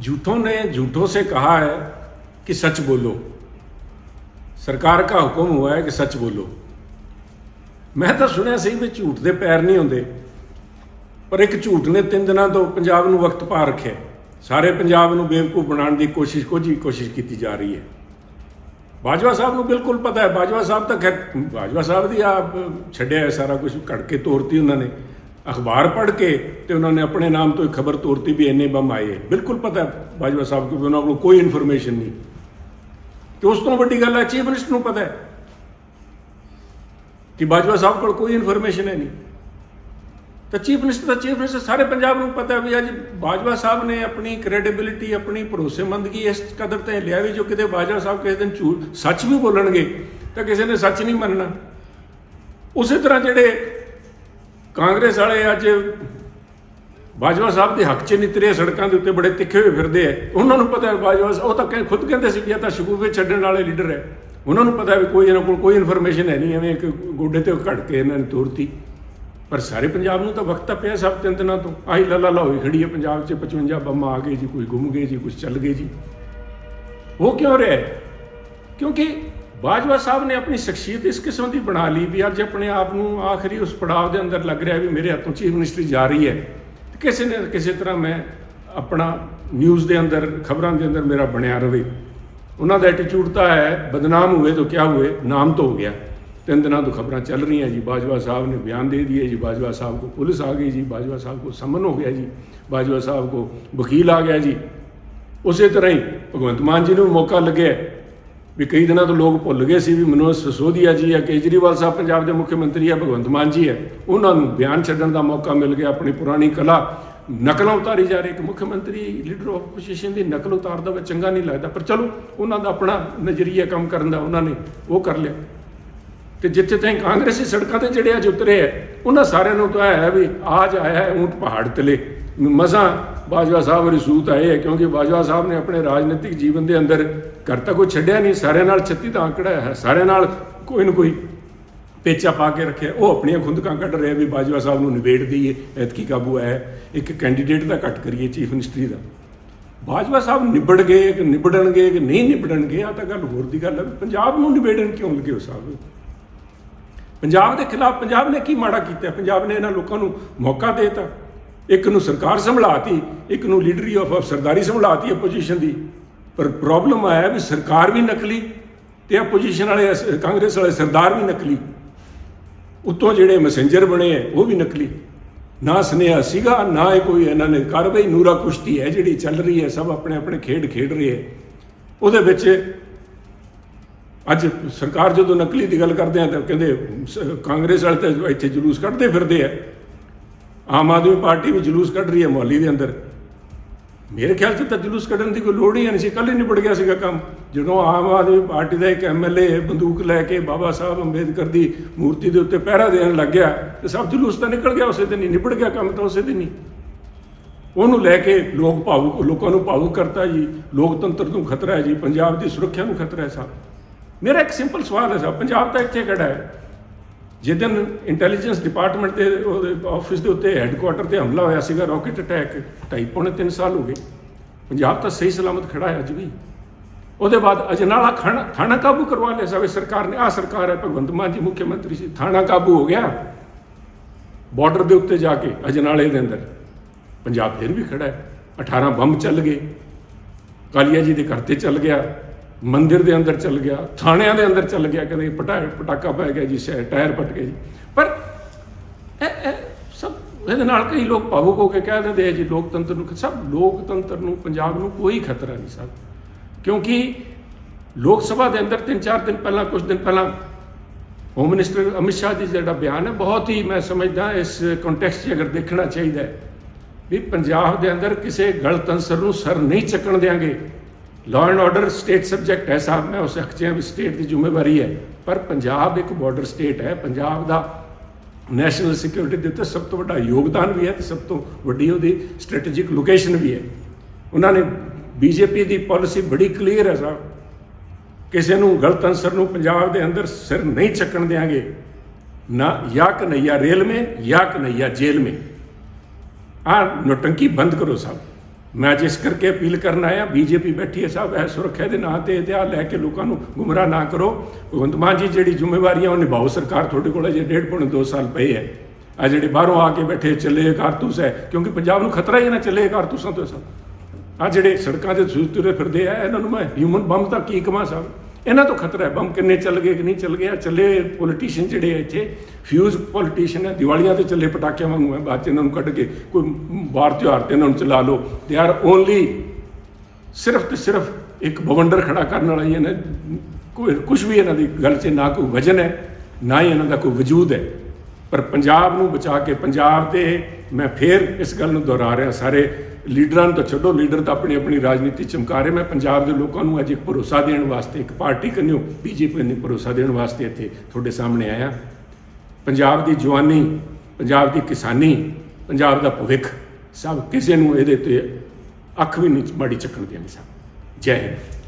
झूठों ने झूठों से कहा है कि सच बोलो ਸਰਕਾਰ ਦਾ ਹੁਕਮ हुआ है कि सच बोलो ਮੈਂ ਤਾਂ ਸੁਣਿਆ ਸੀ ਵੀ ਝੂਠ ਦੇ ਪੈਰ ਨਹੀਂ ਹੁੰਦੇ ਪਰ ਇੱਕ ਝੂਠ ਨੇ ਤਿੰਨ ਦਿਨਾਂ ਤੋਂ ਪੰਜਾਬ ਨੂੰ ਵਕਤ ਪਾ ਰੱਖਿਆ ਸਾਰੇ ਪੰਜਾਬ ਨੂੰ ਬੇਵਕੂਫ ਬਣਾਉਣ ਦੀ ਕੋਸ਼ਿਸ਼ ਕੋਜੀ ਕੋਸ਼ਿਸ਼ ਕੀਤੀ ਜਾ ਰਹੀ ਹੈ ਬਾਜਵਾ ਸਾਹਿਬ ਨੂੰ ਬਿਲਕੁਲ ਪਤਾ ਹੈ ਬਾਜਵਾ ਸਾਹਿਬ ਤਾਂ ਖੈਰ ਬਾਜਵਾ ਸਾਹਿਬ ਦੀ ਆਪ ਛੱਡਿਆ ਹੈ ਸਾਰਾ ਕੁਝ ਕੱਢ ਕੇ ਤੋਰਤੀ ਉਹਨਾਂ ਨੇ ਅਖਬਾਰ ਪੜ੍ਹ ਕੇ ਤੇ ਉਹਨਾਂ ਨੇ ਆਪਣੇ ਨਾਮ ਤੋਂ ਇੱਕ ਖਬਰ ਤੋਰਤੀ ਵੀ ਇੰਨੇ ਬੰਮ ਆਏ। ਬਿਲਕੁਲ ਪਤਾ ਬਾਜਵਾ ਸਾਹਿਬ ਨੂੰ ਉਹਨਾਂ ਕੋਲ ਕੋਈ ਇਨਫੋਰਮੇਸ਼ਨ ਨਹੀਂ। ਤੇ ਉਸ ਤੋਂ ਵੱਡੀ ਗੱਲ ਹੈ ਚੀਫ ਮਿਨਿਸਟਰ ਨੂੰ ਪਤਾ ਹੈ ਕਿ ਬਾਜਵਾ ਸਾਹਿਬ ਕੋਲ ਕੋਈ ਇਨਫੋਰਮੇਸ਼ਨ ਹੈ ਨਹੀਂ। ਤਾਂ ਚੀਫ ਮਿਨਿਸਟਰ ਦਾ ਚੀਫ ਮਿਨਿਸਟਰ ਸਾਰੇ ਪੰਜਾਬ ਨੂੰ ਪਤਾ ਵੀ ਅੱਜ ਬਾਜਵਾ ਸਾਹਿਬ ਨੇ ਆਪਣੀ ਕ੍ਰੈਡੀਬਿਲਿਟੀ ਆਪਣੀ ਭਰੋਸੇਮੰਦਗੀ ਇਸ ਕਦਰ ਤੇ ਲਿਆ ਵੀ ਜੋ ਕਿਤੇ ਬਾਜਵਾ ਸਾਹਿਬ ਕਿਸੇ ਦਿਨ ਝੂਠ, ਸੱਚ ਵੀ ਬੋਲਣਗੇ ਤਾਂ ਕਿਸੇ ਨੇ ਸੱਚ ਨਹੀਂ ਮੰਨਣਾ। ਉਸੇ ਤਰ੍ਹਾਂ ਜਿਹੜੇ ਕਾਂਗਰਸ ਵਾਲੇ ਅੱਜ ਬਾਜਵਾ ਸਾਹਿਬ ਦੇ ਹੱਕ 'ਚ ਨਿਤਰੇ ਸੜਕਾਂ ਦੇ ਉੱਤੇ ਬੜੇ ਤਿੱਖੇ ਹੋਏ ਫਿਰਦੇ ਆ। ਉਹਨਾਂ ਨੂੰ ਪਤਾ ਹੈ ਬਾਜਵਾ ਸਾਹਿਬ- ਉਹ ਤਾਂ ਕਹਿੰਦੇ ਖੁਦ ਕਹਿੰਦੇ ਸੀ ਕਿ ਇਹ ਤਾਂ ਸ਼ਗੂਫੇ ਛੱਡਣ ਵਾਲੇ ਲੀਡਰ ਹੈ। ਉਹਨਾਂ ਨੂੰ ਪਤਾ ਵੀ ਕੋਈ ਇਹਨਾਂ ਕੋਲ ਕੋਈ ਇਨਫੋਰਮੇਸ਼ਨ ਹੈ ਨਹੀਂ, ਐਵੇਂ ਇੱਕ ਗੋਡੇ ਤੇ ਘੜ ਕੇ ਇਹਨਾਂ ਨੇ ਤੋਰਤੀ। ਪਰ ਸਾਰੇ ਪੰਜਾਬ ਨੂੰ ਤਾਂ ਵਕਤ ਤਾਂ ਪਿਆ ਸਭ ਤਿੰਨ ਦਿਨਾਂ ਤੋਂ। ਆਹੀ ਲੱਲਾ ਲਾ ਹੋਈ ਖੜੀ ਹੈ ਪੰਜਾਬ 'ਚ 55 ਬੰਮ ਆ ਗਏ ਜੀ, ਕੋਈ ਗੁੰਮ ਗਏ ਜੀ ਕੁਝ ਚੱਲ ਗਏ ਜੀ। ਉਹ ਕਿਉਂ ਰਿਹਾ ਕਿਉਂਕਿ ਬਾਜਵਾ ਸਾਹਿਬ ਨੇ ਆਪਣੀ ਸ਼ਖਸੀਅਤ ਇਸ ਕਿਸਮ ਦੀ ਬਣਾ ਲਈ ਵੀ ਅੱਜ ਆਪਣੇ ਆਪ ਨੂੰ ਆਖਰੀ ਉਸ ਪੜਾਅ ਦੇ ਅੰਦਰ ਲੱਗ ਰਿਹਾ ਵੀ ਮੇਰੇ ਹੱਥੋਂ ਚੀਫ ਮਿਨਿਸਟਰੀ ਜਾ ਰਹੀ ਹੈ। ਕਿਸੇ ਨੇ ਕਿਸੇ ਤਰ੍ਹਾਂ ਮੈਂ ਆਪਣਾ ਨਿਊਜ਼ ਦੇ ਅੰਦਰ, ਖਬਰਾਂ ਦੇ ਅੰਦਰ ਮੇਰਾ ਬਣਿਆ ਰਹੇ ਉਹਨਾਂ ਦਾ ਐਟੀਟਿਊਡ ਤਾਂ ਹੈ, ਬਦਨਾਮ ਹੋਵੇ ਤਾਂ ਕਿਆ ਹੋਵੇ ਨਾਮ ਤਾਂ ਹੋ ਗਿਆ। ਤਿੰਨ ਦਿਨਾਂ ਤੋਂ ਖਬਰਾਂ ਚੱਲ ਰਹੀਆਂ ਜੀ। ਬਾਜਵਾ ਸਾਹਿਬ ਨੇ ਬਿਆਨ ਦੇ ਦਿਏ ਜੀ। ਬਾਜਵਾ ਸਾਹਿਬ ਕੋ ਪੁਲਿਸ ਆ ਗਈ ਜੀ। ਬਾਜਵਾ ਸਾਹਿਬ ਕੋ ਸਮਨ ਹੋ ਗਿਆ ਜੀ। ਬਾਜਵਾ ਸਾਹਿਬ ਕੋ ਵਕੀਲ ਆ ਗਿਆ ਜੀ। ਉਸੇ ਤਰ੍ਹਾਂ ਹੀ ਭਗਵੰਤ ਮਾਨ ਜੀ ਨੂੰ ਮੌਕਾ ਲੱਗਿਆ। ਵੀ ਕਈ ਦਿਨਾਂ ਤੋਂ ਲੋਕ ਭੁੱਲ ਗਏ ਸੀ ਵੀ ਮਨੋਜ ਸਸੋਦੀਆ ਜੀ ਆ ਕੇਜਰੀਵਾਲ ਸਾਹਿਬ ਪੰਜਾਬ ਦੇ ਮੁੱਖ ਮੰਤਰੀ ਆ ਭਗਵੰਤ ਮਾਨ ਜੀ ਹੈ। ਉਹਨਾਂ ਨੂੰ ਬਿਆਨ ਛੱਡਣ ਦਾ ਮੌਕਾ ਮਿਲ ਗਿਆ, ਆਪਣੀ ਪੁਰਾਣੀ ਕਲਾ ਨਕਲਾਂ ਉਤਾਰੀ ਜਾ ਰਹੀ ਇੱਕ ਮੁੱਖ ਮੰਤਰੀ ਲੀਡਰ ਆਫ ਆਪੋਜੀਸ਼ਨ ਦੀ ਨਕਲ ਉਤਾਰਦਾ ਵਾ ਚੰਗਾ ਨਹੀਂ ਲੱਗਦਾ। ਪਰ ਚਲੋ, ਉਹਨਾਂ ਦਾ ਆਪਣਾ ਨਜ਼ਰੀਆ ਕੰਮ ਕਰਨ ਦਾ ਉਹਨਾਂ ਨੇ ਉਹ ਕਰ ਲਿਆ। ਤੇ ਜਿੱਥੇ ਤਾਈਂ ਕਾਂਗਰਸੀ ਸੜਕਾਂ ਤੇ ਜਿਹੜੇ ਅੱਜ ਉਤਰੇ ਐ ਉਹਨਾਂ ਸਾਰਿਆਂ ਨੂੰ ਤਾਂ ਹੈ ਵੀ ਆਜ ਆਇਆ ਹੈ ਊਂਟ ਪਹਾੜ ਤਲੇ। ਮਸਾਂ ਬਾਜਵਾ ਸਾਹਿਬ ਰਿਸੂਤ ਆਏ ਹੈ, ਕਿਉਂਕਿ ਬਾਜਵਾ ਸਾਹਿਬ ਨੇ ਆਪਣੇ ਰਾਜਨੀਤਿਕ ਜੀਵਨ ਦੇ ਅੰਦਰ ਘਰ ਤਾਂ ਕੋਈ ਛੱਡਿਆ ਨਹੀਂ, ਸਾਰਿਆਂ ਨਾਲ 36 ਦਾ ਆંકੜਾ ਹੈ, ਸਾਰਿਆਂ ਨਾਲ ਕੋਈ ਨਾ ਕੋਈ ਪੇਚਾ ਪਾ ਕੇ ਰੱਖਿਆ। ਉਹ ਆਪਣੀਆਂ ਖੁੰਦਕਾਂ ਕੱਢ ਰਿਹਾ ਵੀ ਬਾਜਵਾ ਸਾਹਿਬ ਨੂੰ ਨਿਬੇੜ ਦਈਏ, ਐਤਕੀ ਕਾਬੂ ਆਇਆ ਇੱਕ ਕੈਂਡੀਡੇਟ ਦਾ ਘੱਟ ਕਰੀਏ ਚੀਫ ਮਿਨਿਸਟਰੀ ਦਾ। ਬਾਜਵਾ ਸਾਹਿਬ ਨਿਬੜ ਗਏ ਕਿ ਨਿਬੜਨਗੇ ਕਿ ਨਹੀਂ ਨਿਬੜਨਗੇ ਆ ਤਾਂ ਗੱਲ ਹੋਰ ਦੀ ਗੱਲ ਹੈ। ਵੀ ਪੰਜਾਬ ਨੂੰ ਨਿਬੇੜਨ ਕਿਉਂ ਲੱਗੇ ਹੋ ਸਾਹਿਬ? ਪੰਜਾਬ ਦੇ ਖਿਲਾਫ ਪੰਜਾਬ ਨੇ ਕੀ ਮਾੜਾ ਕੀਤਾ? ਪੰਜਾਬ ਨੇ ਇਹਨਾਂ ਲੋਕਾਂ ਨੂੰ ਮੌਕਾ ਦੇਤਾ। ਇੱਕ ਨੂੰ ਸਰਕਾਰ ਸੰਭਲਾਤੀ, ਇੱਕ ਨੂੰ ਲੀਡਰੀ ਆਫ ਸਰਦਾਰੀ ਸੰਭਲਾਤੀ ਅਪੋਜੀਸ਼ਨ ਦੀ। ਪਰ ਪ੍ਰੋਬਲਮ ਆਇਆ ਵੀ ਸਰਕਾਰ ਵੀ ਨਕਲੀ ਤੇ ਆਪੋਜੀਸ਼ਨ ਵਾਲੇ ਅਸ- ਕਾਂਗਰਸ ਵਾਲੇ ਸਰਦਾਰ ਵੀ ਨਕਲੀ। ਉੱਤੋਂ ਜਿਹੜੇ ਮੈਸੇਂਜਰ ਬਣੇ ਐ ਉਹ ਵੀ ਨਕਲੀ। ਨਾ ਸੁਨੇਹਾ ਸੀਗਾ, ਨਾ ਇਹ ਕੋਈ ਇਹਨਾਂ ਨੇ ਕਾਰਵਾਈ, ਨੂਰਾ ਕੁਸ਼ਤੀ ਹੈ ਜਿਹੜੀ ਚੱਲ ਰਹੀ ਹੈ, ਸਭ ਆਪਣੇ ਆਪਣੇ ਖੇਡ ਖੇਡ ਰਹੇ ਹੈ। ਉਹਦੇ ਵਿੱਚ ਅੱਜ ਸਰਕਾਰ ਜਦੋਂ ਨਕਲੀ ਦੀ ਗੱਲ ਕਰਦੇ ਆ ਤਾਂ ਕਹਿੰਦੇ, ਸ- ਕਾਂਗਰਸ ਵਾਲੇ ਤਾਂ ਇੱਥੇ ਜਲੂਸ ਕੱਢਦੇ ਫਿਰਦੇ ਆ। ਆਮ ਆਦਮੀ ਪਾਰਟੀ ਵੀ ਜਲੂਸ ਕੱਢ ਰਹੀ ਹੈ ਮੁਹੱਲੀ ਦੇ ਅੰਦਰ। ਮੇਰੇ ਖਿਆਲ 'ਚ ਤਾਂ ਜਲੂਸ ਕੱਢਣ ਦੀ ਕੋਈ ਲੋੜ ਹੀ ਨਹੀਂ ਸੀ। ਕੱਲ ਹੀ ਨਿਬੜ ਗਿਆ ਸੀਗਾ ਕੰਮ। ਜਦੋਂ ਆਮ ਆਦਮੀ ਪਾਰਟੀ ਦਾ ਇੱਕ ਐਮਐਲਏ ਬੰਦੂਕ ਲੈ ਕੇ ਬਾਬਾ ਸਾਹਿਬ ਅੰਬੇਦਕਰ ਦੀ ਮੂਰਤੀ ਦੇ ਉੱਤੇ ਪਹਿਰਾ ਦੇਣ ਲੱਗ ਗਿਆ, ਤੇ ਸਭ ਜਲੂਸ ਤਾਂ ਨਿਕਲ ਗਿਆ, ਉਸੇ ਦਿਨ ਹੀ ਨਿਬੜ ਗਿਆ ਕੰਮ ਤਾਂ ਉਸੇ ਦਿਨ ਹੀ। ਉਹਨੂੰ ਲੈ ਕੇ ਲੋਕ ਭਾਵੁਕ, ਲੋਕਾਂ ਨੂੰ ਭਾਵੁਕ ਕਰਤਾ ਜੀ। ਲੋਕਤੰਤਰ ਨੂੰ ਖਤਰਾ ਹੈ ਜੀ, ਪੰਜਾਬ ਦੀ ਸੁਰੱਖਿਆ ਨੂੰ ਖਤਰਾ ਹੈ ਸਾਹਿਬ ਮੇਰਾ ਇੱਕ ਸਿੰਪਲ ਸਵਾਲ ਹੈ ਸਾਹਿਬ ਪੰਜਾਬ ਤਾਂ ਇੱਥੇ ਖੜਾ ਹੈ। ਜਿੱਦਨ ਇੰਟੈਲੀਜੈਂਸ ਡਿਪਾਰਟਮੈਂਟ ਦੇ ਉਹਦੇ ਆਫਿਸ ਦੇ ਉੱਤੇ ਹੈੱਡਕੁਆਟਰ ਤੇ ਹਮਲਾ ਹੋਇਆ ਸੀਗਾ ਰਾਕਟ ਅਟੈਕ ਢਾਈ ਪੌਣੇ 3 ਸਾਲ ਹੋ ਗਏ। ਪੰਜਾਬ ਤਾਂ ਸਹੀ ਸਲਾਮਤ ਖੜਾ ਹੈ ਅੱਜ ਵੀ। ਉਹਦੇ ਬਾਅਦ ਅਜਨਾਲਾ ਖਾਣਾ, ਥਾਣਾ ਕਾਬੂ ਕਰਵਾ ਲਿਆ ਸਾਵੇ ਸਰਕਾਰ ਨੇ ਆ ਸਰਕਾਰ ਹੈ, ਭਗਵੰਤ ਮਾਨ ਜੀ, ਮੁੱਖ ਮੰਤਰੀ ਸੀ ਥਾਣਾ ਕਾਬੂ ਹੋ ਗਿਆ। ਬਾਰਡਰ ਦੇ ਉੱਤੇ ਜਾ ਕੇ ਅਜਨਾਲੇ ਦੇ ਅੰਦਰ। ਪੰਜਾਬ ਫਿਰ ਵੀ ਖੜਾ ਹੈ। 18 ਬੰਬ ਚੱਲ ਗਏ। ਕਾਲੀਆ ਜੀ ਦੇ ਘਰ ਤੇ ਚੱਲ ਗਿਆ। ਮੰਦਿਰ ਦੇ ਅੰਦਰ ਚੱਲ ਗਿਆ, ਥਾਣਿਆਂ ਦੇ ਅੰਦਰ ਚੱਲ ਗਿਆ ਕਦੇ ਪਟਾ, ਪਟਾਕਾ ਪੈ ਗਿਆ ਜੀ ਸ਼ਹਿਰ ਟਾਇਰ ਪਟ ਗਏ ਜੀ। ਪਰ ਇਹ ਸਭ ਇਹਦੇ ਨਾਲ ਕਈ ਲੋਕ ਭਾਵੁਕ ਹੋ ਕੇ ਕਹਿ ਦਿੰਦੇ ਆ ਜੀ, ਲੋਕਤੰਤਰ ਨੂੰ, ਸਭ ਲੋਕਤੰਤਰ ਨੂੰ, ਪੰਜਾਬ ਨੂੰ ਕੋਈ ਖਤਰਾ ਨਹੀਂ ਸਭ ਕਿਉਂਕਿ ਲੋਕ ਸਭਾ ਦੇ ਅੰਦਰ ਤਿੰਨ ਚਾਰ ਦਿਨ ਪਹਿਲਾਂ ਕੁਝ ਦਿਨ ਪਹਿਲਾਂ ਹੋਮ ਮਿਨਿਸਟਰ ਅਮਿਤ ਸ਼ਾਹ ਜੀ ਜਿਹੜਾ ਬਿਆਨ ਹੈ, ਬਹੁਤ ਹੀ ਮੈਂ ਸਮਝਦਾ ਇਸ ਕੰਟੈਕਸਟ 'ਚ ਅਗਰ ਦੇਖਣਾ ਚਾਹੀਦਾ ਹੈ ਵੀ ਪੰਜਾਬ ਦੇ ਅੰਦਰ ਕਿਸੇ ਗਲਤ ਅੰਸਰ ਨੂੰ ਸਰ ਨਹੀਂ ਚੱਕਣ ਦੇਾਂਗੇ law and order state subject ਹੈ ਸਾਹਿਬ, ਮੈਂ ਉਸ ਹੱਕ ਵੀ ਸਟੇਟ ਦੀ ਜ਼ਿੰਮੇਵਾਰੀ ਹੈ। ਪਰ ਪੰਜਾਬ ਇੱਕ ਬਾਰਡਰ ਸਟੇਟ ਹੈ। ਪੰਜਾਬ ਦਾ ਨੈਸ਼ਨਲ ਸਿਕਿਉਰਿਟੀ ਦੇ ਉੱਤੇ ਸਭ ਤੋਂ ਵੱਡਾ ਯੋਗਦਾਨ ਵੀ ਹੈ ਤੇ ਸਭ ਤੋਂ ਵੱਡੀ ਉਹਦੀ ਸਟ੍ਰੈਟੇਜਿਕ ਲੋਕੇਸ਼ਨ ਵੀ ਹੈ। ਉਹਨਾਂ ਨੇ ਬੀਜੇਪੀ ਦੀ ਪਾਲਿਸੀ ਬੜੀ ਕਲੀਅਰ ਹੈ ਸਾਹਿਬ। ਕਿਸੇ ਨੂੰ ਗਲਤ ਅੰਸਰ ਨੂੰ ਪੰਜਾਬ ਦੇ ਅੰਦਰ ਸਿਰ ਨਹੀਂ ਚੱਕਣ ਦੇਾਂਗੇ ਨਾ ਜਾਂ ਕਨਈਆ ਰੇਲ ਮੇ ਜਾਂ ਕਨਈਆ ਜੇਲ ਮੇ। ਆ ਨੋਟੰਕੀ ਬੰਦ ਕਰੋ ਸਾਹਿਬ। ਮੈਂ ਅੱਜ ਇਸ ਕਰਕੇ ਅਪੀਲ ਕਰਨ ਆਇਆ, ਬੀਜੇਪੀ ਬੈਠੀ ਹੈ ਸਾਹਿਬ, ਇਹ ਸੁਰੱਖਿਆ ਦੇ ਨਾਂ ਤੇ ਇਤਿਹਾਸ ਲੈ ਕੇ ਲੋਕਾਂ ਨੂੰ ਗੁੰਮਰਾਹ ਨਾ ਕਰੋ। ਭਗਵੰਤ ਮਾਨ ਜੀ ਜਿਹੜੀ ਜ਼ਿੰਮੇਵਾਰੀਆਂ ਉਹ ਨਿਭਾਓ, ਸਰਕਾਰ ਤੁਹਾਡੇ ਕੋਲ ਅਜੇ ਡੇਢ ਪੌਣੇ 2 ਸਾਲ ਪਏ ਹੈ। ਆ ਜਿਹੜੇ ਬਾਹਰੋਂ ਆ ਕੇ ਬੈਠੇ ਚੱਲੇ ਕਾਰਤੂਸ ਹੈ, ਕਿਉਂਕਿ ਪੰਜਾਬ ਨੂੰ ਖਤਰਾ ਹੀ ਹੈ ਨਾ ਚੱਲੇ ਕਾਰਤੂਸਾਂ ਤੋਂ ਸਭ। ਆ ਜਿਹੜੇ ਸੜਕਾਂ ਤੇ ਸੂਤ ਫਿਰਦੇ ਆ, ਇਹਨਾਂ ਨੂੰ ਮੈਂ ਹਿਊਮਨ ਬੰਬ ਤਾਂ ਕੀ ਕਮਾ ਸਾਹਿਬ। ਇਹਨਾਂ ਤੋਂ ਖਤਰਾ ਹੈ, ਬੰਬ ਕਿੰਨੇ ਚੱਲ ਗਏ, ਕਿ ਨਹੀਂ ਚੱਲ ਗਏ, ਆ ਚੱਲੇ ਪੋਲੀਟੀਸ਼ੀਅਨ ਜਿਹੜੇ ਇੱਥੇ ਫਿਊਜ਼ ਪੋਲੀਟੀਸ਼ੀਅਨ ਹੈ ਦੀਵਾਲੀਆਂ ਤੇ ਚੱਲੇ ਪਟਾਕਿਆਂ ਵਾਂਗੂ ਹੈ ਬਾਅਦ ਚ ਇਹਨਾਂ ਨੂੰ ਕੱਢ ਕੇ ਕੋਈ ਬਾਹਰ ਤਿਉਹਾਰ ਤੇ ਇਹਨਾਂ ਨੂੰ ਚਲਾ ਲਓ। ਦੇ ਆਰ ਓਨਲੀ ਸਿਰਫ ਤੇ ਸਿਰਫ ਇੱਕ ਬਵੰਡਰ ਖੜਾ ਕਰਨ ਵਾਲਾ ਹੀ ਹੈ ਨਾ ਕੋਈ ਕੁਝ ਵੀ ਇਹਨਾਂ ਦੀ ਗੱਲ 'ਚ ਨਾ ਕੋਈ ਵਜਨ ਹੈ, ਨਾ ਹੀ ਇਹਨਾਂ ਦਾ ਕੋਈ ਵਜੂਦ ਹੈ। ਪਰ ਪੰਜਾਬ ਨੂੰ ਬਚਾ ਕੇ, ਪੰਜਾਬ 'ਤੇ ਮੈਂ ਫੇਰ ਇਸ ਗੱਲ ਨੂੰ ਦੁਹਰਾ ਰਿਹਾ, ਸਾਰੇ ਲੀਡਰਾਂ ਨੂੰ ਤਾਂ ਛੱਡੋ, ਲੀਡਰ ਤਾਂ ਆਪਣੀ ਆਪਣੀ ਰਾਜਨੀਤੀ ਚਮਕਾ ਰਹੇ ਮੈਂ ਪੰਜਾਬ ਦੇ ਲੋਕਾਂ ਨੂੰ ਅੱਜ ਇੱਕ ਭਰੋਸਾ ਦੇਣ ਵਾਸਤੇ, ਇੱਕ ਪਾਰਟੀ ਕੰਨਿਓ ਬੀਜੇਪੀ ਨੂੰ ਭਰੋਸਾ ਦੇਣ ਵਾਸਤੇ ਇੱਥੇ ਤੁਹਾਡੇ ਸਾਹਮਣੇ ਆਇਆ। ਪੰਜਾਬ ਦੀ ਜਵਾਨੀ, ਪੰਜਾਬ ਦੀ ਕਿਸਾਨੀ, ਪੰਜਾਬ ਦਾ ਭਵਿੱਖ, ਸਭ ਕਿਸੇ ਨੂੰ ਇਹਦੇ ਤੇ ਅੱਖ ਵੀ ਨਹੀਂ, ਮਾੜੀ ਚੱਕਣ ਦੇਣੀ ਸਭ। ਜੈ ਹਿੰਦ।